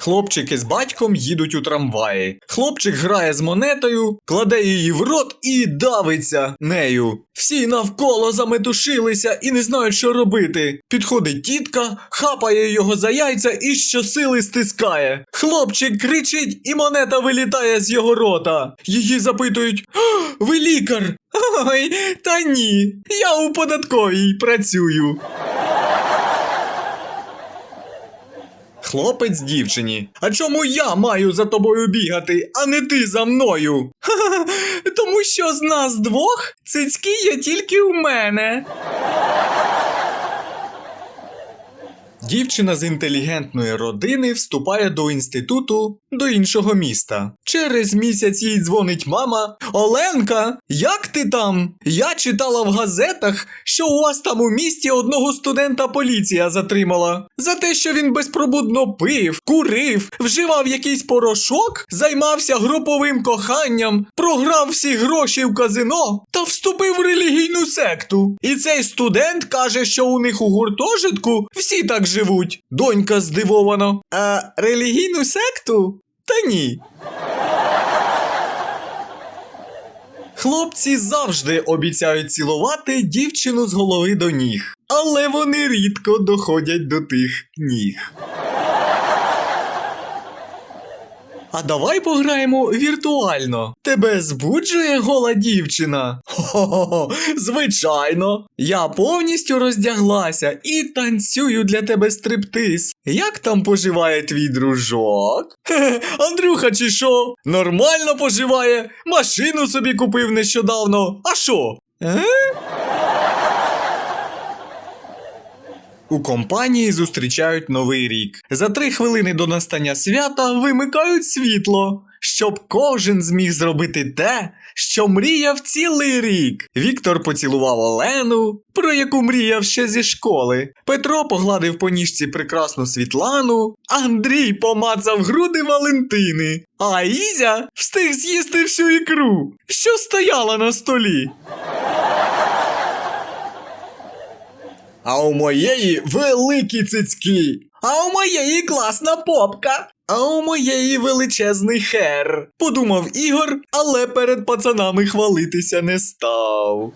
Хлопчики з батьком їдуть у трамваї. Хлопчик грає з монетою, кладе її в рот і давиться нею. Всі навколо заметушилися і не знають, що робити. Підходить тітка, хапає його за яйця і щосили стискає. Хлопчик кричить, і монета вилітає з його рота. Її запитують: Ви лікар? Ой, та ні, я у податковій працюю. Хлопець дівчині. А чому я маю за тобою бігати, а не ти за мною? Ха-ха, Тому що з нас двох цицьки є тільки у мене. Дівчина з інтелігентної родини вступає до інституту до іншого міста. Через місяць їй дзвонить мама. Оленка, як ти там? Я читала в газетах, що у вас там у місті одного студента поліція затримала. За те, що він безпробудно пив, курив, вживав якийсь порошок, займався груповим коханням, програв всі гроші в казино та вступив в релігійну секту. І цей студент каже, що у них у гуртожитку всі так живуть. Донька здивовано. А релігійну секту? Та ні. Хлопці завжди обіцяють цілувати дівчину з голови до ніг, але вони рідко доходять до тих ніг. А давай пограємо віртуально. Тебе збуджує гола дівчина? Хо-хо-хо, звичайно. Я повністю роздяглася і танцюю для тебе стриптиз. Як там поживає твій дружок? Хе-хе, Андрюха, чи що? Нормально поживає. Машину собі купив нещодавно. А що? Е? У компанії зустрічають новий рік. За три хвилини до настання свята вимикають світло, щоб кожен зміг зробити те, що мріяв цілий рік. Віктор поцілував Олену, про яку мріяв ще зі школи. Петро погладив по ніжці прекрасну Світлану, Андрій помацав груди Валентини, а Ізя встиг з'їсти всю ікру, що стояла на столі. А у моєї великі цицьки. А у моєї класна попка. А у моєї величезний хер. Подумав Ігор, але перед пацанами хвалитися не став.